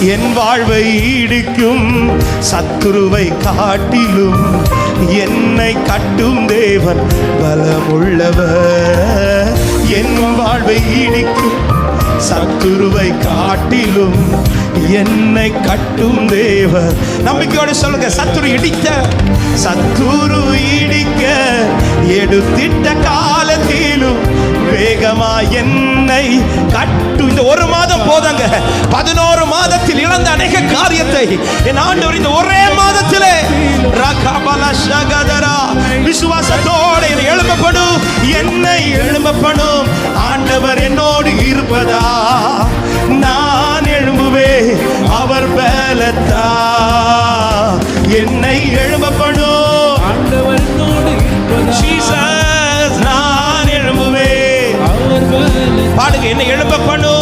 என் வாழ்வை இடிக்கும் சத்துருவை காட்டிலும் என்னை கட்டும் தேவன் பலமுள்ளவர். என் வாழ்வை இடிக்கும் சத்துருவை காட்டிலும் என்னை கட்டும் தேவர் நம்பிக்கையோடு சொல்லுங்க சத்துரு இடிக்க சத்துரு இடிக்க எடுத்திட்ட காலத்திலும் வேகமா என்னை கட்டும். இந்த ஒரு மாதம் போதங்க. பதினோரு வார்த்தை என் ஆண்டவர் இந்த ஒரே மாதத்தில் விசுவாசத்தோடு எழும்பப்படும் என்னை எழும்பப்படும் ஆண்டவர் என்னோடு இருப்பதா? நான் எழும்புவேன் அவர் பலத்தா? என்னை எழும்பப்படும் ஆண்டவர் என்னோடு நான் எழும்புவேன். பாடுங்க என்னை எழும்பப்படும்